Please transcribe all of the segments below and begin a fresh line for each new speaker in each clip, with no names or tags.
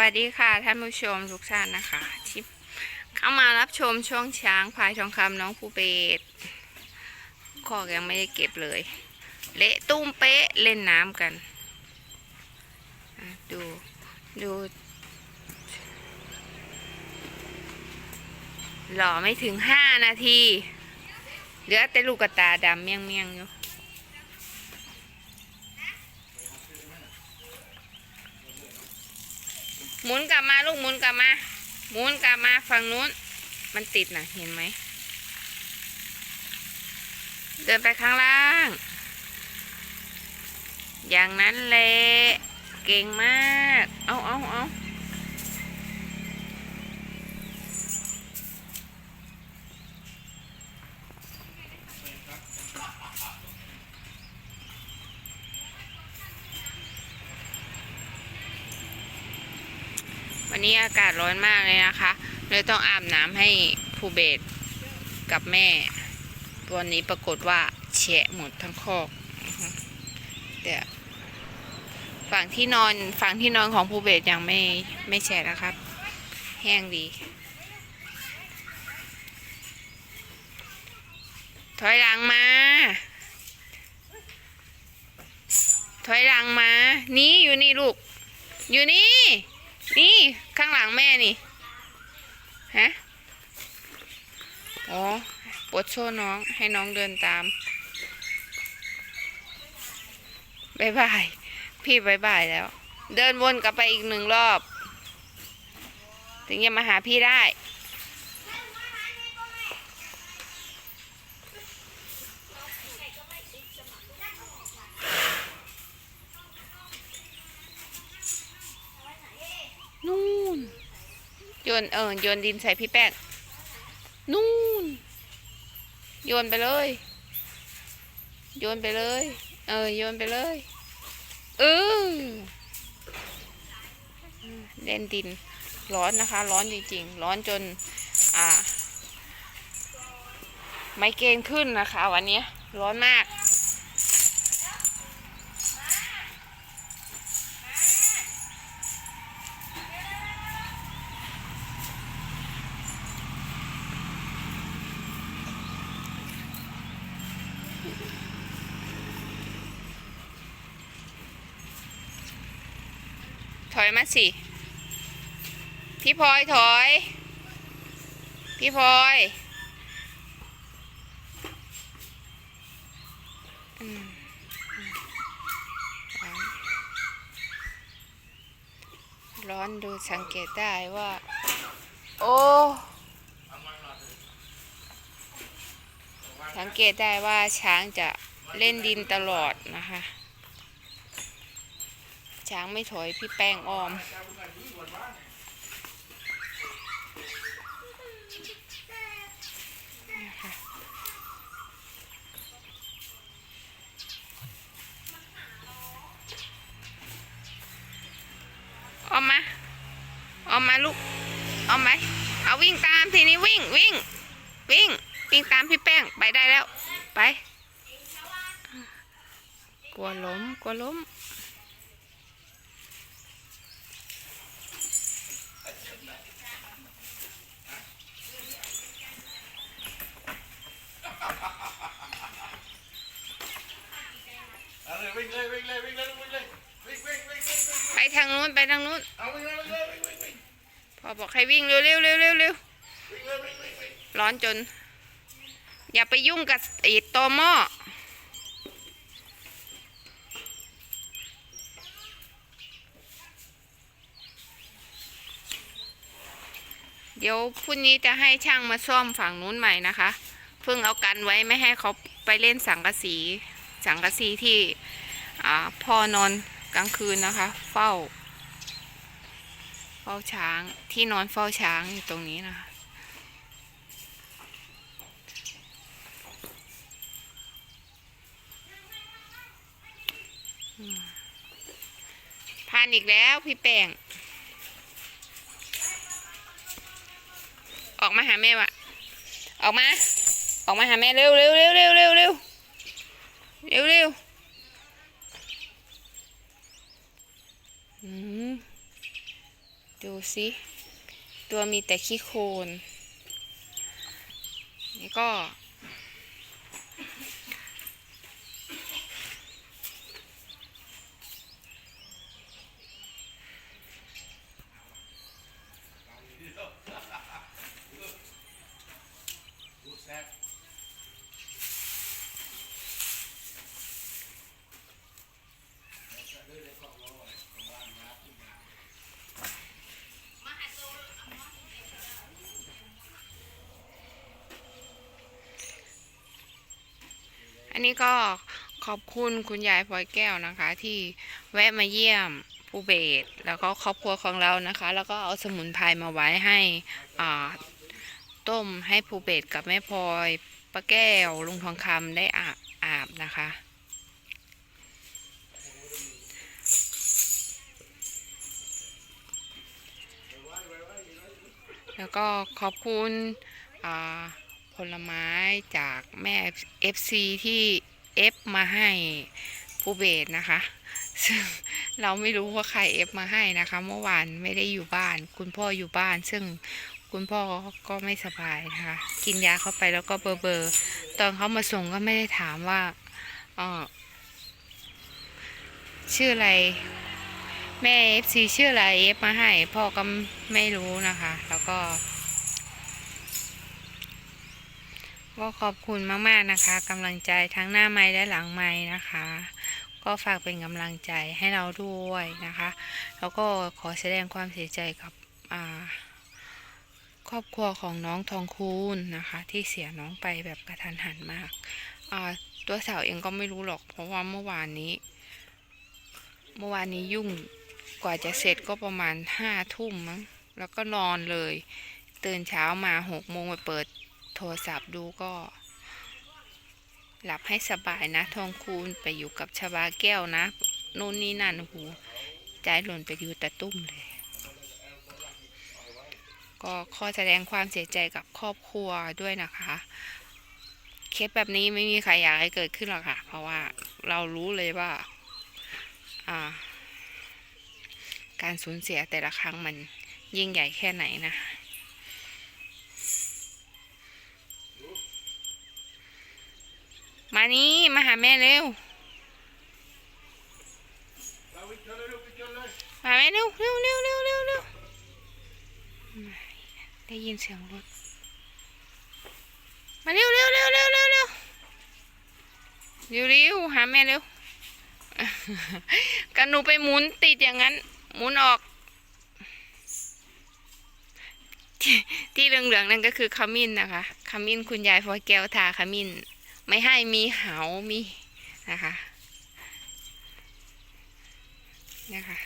วัสดีค่ะท่านผู้ชมทุกท่านนะคะที่เข้ามารับชมช่วงช้างพายทองคำน้องภูเบศคอกยังไม่ได้เก็บเลย เละตุ้มเป๊ะเล่นน้ำกันดูดูหล่อไม่ถึงห้านาที เหลือแต่ลูกกระตาดำเมี่ยงเมี่ยงอยู่ หมุนกลับมาลูกหมุนกลับมา หมุนกลับมาฝั่งนู้น มันติดนะเห็นไหม เดินไปข้างล่าง อย่างนั้นแหละเก่งมาก เอาเอาเอา วันนี้อากาศร้อนมากเลยนะคะ เลยต้องอาบน้ำให้ภูเบศกับแม่ ตัวนี้ปรากฏว่าแฉะหมดทั้งคอกอือฮึแต่ฝั่งที่นอนฝั่งที่นอนของภูเบศยังไม่ไม่แฉะนะครับ แห้งดี ถอยหลังมา ถอยหลังมา นี่อยู่นี่ลูก อยู่นี่ นี่ข้างหลังแม่นี่ ฮะ อ๋อ ปวดโซ่น้อง ให้น้องเดินตามบายบาย พี่บายบายแล้ว เดินวนกลับไปอีกหนึ่งรอบ ถึงจะมาหาพี่ได้ นู่นโยนเออโยนดินใส่พี่แป้งนู่นโยนไปเลย โยนไปเลย เออโยนไปเลยเออเล่นดินร้อนนะคะ ร้อนจริงๆ ร้อนจน อ่า ไมเกรนขึ้นนะคะ วันนี้ร้อนมาก ถอยมาสิ พี่พลอยถอย พี่พลอยร้อนดูสังเกตได้ว่า โอ้สังเกตได้ว่าช้างจะเล่นดินตลอดนะคะ ช้างไม่ถอยพี่แป้งออม ออกมา ออกมาลูก ออกไหมเอาวิ่งตามทีนี้วิ่งวิ่ง วิ่ง วิ่งตามพี่แป้งไปได้แล้ว ไป กลัวล้มกลัวล้ม
เอาเลยวิ่งเลยวิ่งเลยวิ่งเลยวิ่งเลยวิ่งวิ่งวิ่งวิ่งวิ่ง
ไปทางนู้นไปทางนู้น
เอาวิ่งเลยวิ่งเลยวิ่งวิ่งวิ่ง
พอบอกให้วิ่งเร็วเร็วเร็วเร็วเร็ว
วิ่งเลยวิ่งวิ่งวิ่ง
ร้อนจน อย่าไปยุ่งกับไอ้ตอหม้อเดี๋ยวพรุ่งนี้จะให้ช่างมาซ่อมฝั่งนู้นใหม่นะคะ เพิ่งเอากันไว้ไม่ให้เขาไปเล่นสังกะสี สังกะสีที่อ่าพ่อนอนกลางคืนนะคะ เฝ้าเฝ้าช้างที่นอนเฝ้าช้างอยู่ตรงนี้นะคะผ่านอีกแล้วพี่แป้งออกมาหาแม่วะออกมา ออกมาหาแม่เร็วเร็วเร็วเร็วเร็วเร็วเร็วเร็วอืม ดูสิตัวมีแต่ขี้โคลนนี่ก็ อันนี้ก็ขอบคุณคุณยายพลอยแก้วนะคะ ที่แวะมาเยี่ยมผู้เบสแล้วก็ครอบครัวของเรานะคะ แล้วก็เอาสมุนไพรมาไว้ให้อ่าต้มให้ผู้เบสกับแม่พลอยป้าแก้วลุงทองคำได้อาบอาบนะคะแล้วก็ขอบคุณอ่า ผลไม้จากแม่ FC ที่ F มาให้ผู้เบสนะคะ ซึ่งเราไม่รู้ว่าใคร F มาให้นะคะ เมื่อวานไม่ได้อยู่บ้าน คุณพ่ออยู่บ้าน ซึ่งคุณพ่อก็ไม่สบายนะคะ กินยาเข้าไปแล้วก็เบอร์เบอร์ตอนเขามาส่งก็ไม่ได้ถามว่าออชื่ออะไรแม่ FC ชื่ออะไร F มาให้ พ่อก็ไม่รู้นะคะ แล้วก็ ก็ขอบคุณมากๆนะคะกำลังใจทั้งหน้าไม้และหลังไม้นะคะ ก็ฝากเป็นกำลังใจให้เราด้วยนะคะ แล้วก็ขอแสดงความเสียใจกับครอบครัวของน้องทองคูณนะคะ ที่เสียน้องไปแบบกระทันหันมากาตัวสาวเองก็ไม่รู้หรอก เพราะว่าเมื่อวานนี้ เมื่อวานนี้ยุ่งกว่าจะเสร็จก็ประมาณห้าทุ่มมั้งแล้วก็นอนเลย ตื่นเช้ามาหกโมงไปเปิด โทรศัพท์ดูก็ หลับให้สบายนะ ทองคูณไปอยู่กับชบาแก้วนะนู่นนี่นั่นหูใจหล่นไปอยู่ตะตุ้มเลย ก็ขอแสดงความเสียใจกับครอบครัวด้วยนะคะเคสแบบนี้ไม่มีใครอยากให้เกิดขึ้นหรอกค่ะ เพราะว่าเรารู้เลยว่า การสูญเสียแต่ละครั้งมันยิ่งใหญ่แค่ไหนนะ มานี่มาหาแม่เร็ว มาแม่เร็วเร็วเร็วเร็วเร็วเร็วได้ยินเสียงรถ มาเร็วเร็วเร็วเร็วเร็วเร็วเร็วเร็วหาแม่เร็วกันหนูไปหมุนติดอย่างนั้น หมุนออก ที่เหลืองๆนั่นก็คือขมิ้นนะคะ ขมิ้นคุณยายพอแก้วทาขมิ้น ไม่ให้มีเหา มีนะคะนะคะ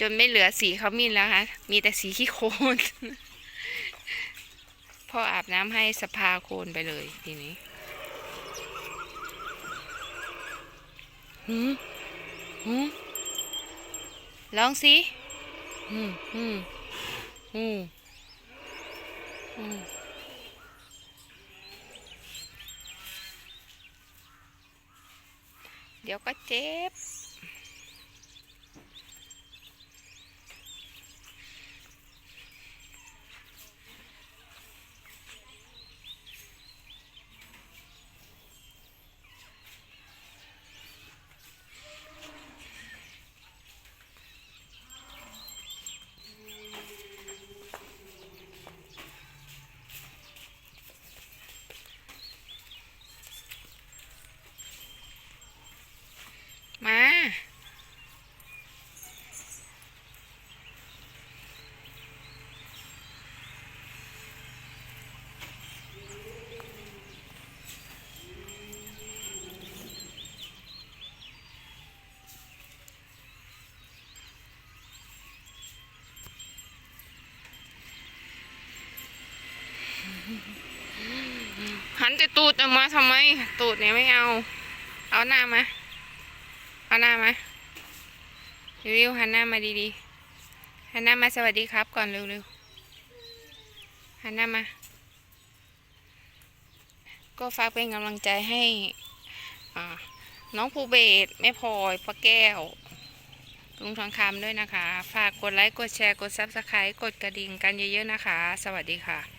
จนไม่เหลือสีเขมินแล้วค่ะ มีแต่สีขี้โคลนพ่ออาบน้ำให้สภาโคลนไปเลยทีนี้หืมหืมลองสิหืมหืมหืมหืม เดี๋ยวก็เจ็บ มา หันแตูดออกมาทำไม ตูดเนี่ยไม่เอา เอาหน้ามา เอาหน้ามาเร็วๆหันหน้ามาดีๆหันหน้ามาสวัสดีครับก่อนเร็วๆหันหน้ามา ก็ฝากเป็นกำลังใจให้น้องภูเบศแม่พลอยป้าแก้วลุงทองคำด้วยนะคะ ฝากกดไลค์ กดแชร์ กดซับสไครต์กดกระดิ่งกันเยอะๆนะคะ สวัสดีค่ะ